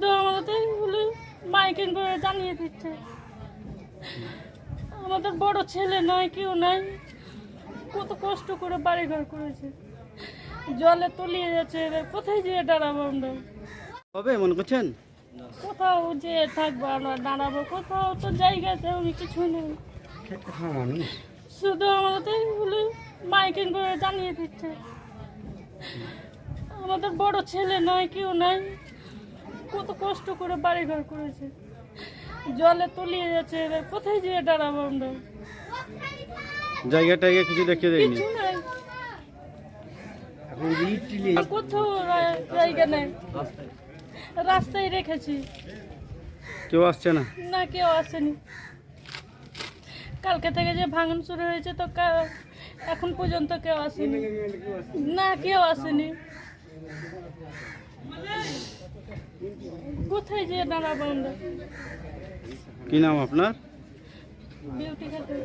শুধু আমাদের মাইকিং করে জানিয়ে দিচ্ছে। আমাদের বড় ছেলে নয় কেউ নাই কত কষ্ট করে বাড়িঘর করেছে। জলে তলিয়ে যাচ্ছে এবার। কোথায় যেয়ে দাঁড়াবো আমরা? হবে মনে করছেন? কোথাও যে থাকব আমরা দাঁড়াবো কোথাও তো জায়গা তেমনি কিছু নেই। শুধু আমাদের বলে মাইকিং করে জানিয়ে দিচ্ছে। আমাদের বড় ছেলে নয় কেউ নাই কত কষ্ট করে বাড়ি ঘর করেছে। জলে তলিয়ে যাচ্ছে এবার কোথায় যেয়ে দাঁড়াবো আমরা জায়গা টাইগা কিছু দেখে দেয়নি। কিছু নাই। কোথাও জায়গা নেই। রাস্তায় রেখেছি। কেউ আসছে না? না কেউ আসেনি। কালকে থেকে যে ভাঙন শুরু হয়েছে তো কা- এখন পর্যন্ত কেউ আসেনি। না কেউ আসেনি। কোথায় যে দাঁড়াবো আমরা কি নাম আপনার? বিউটি খাতুন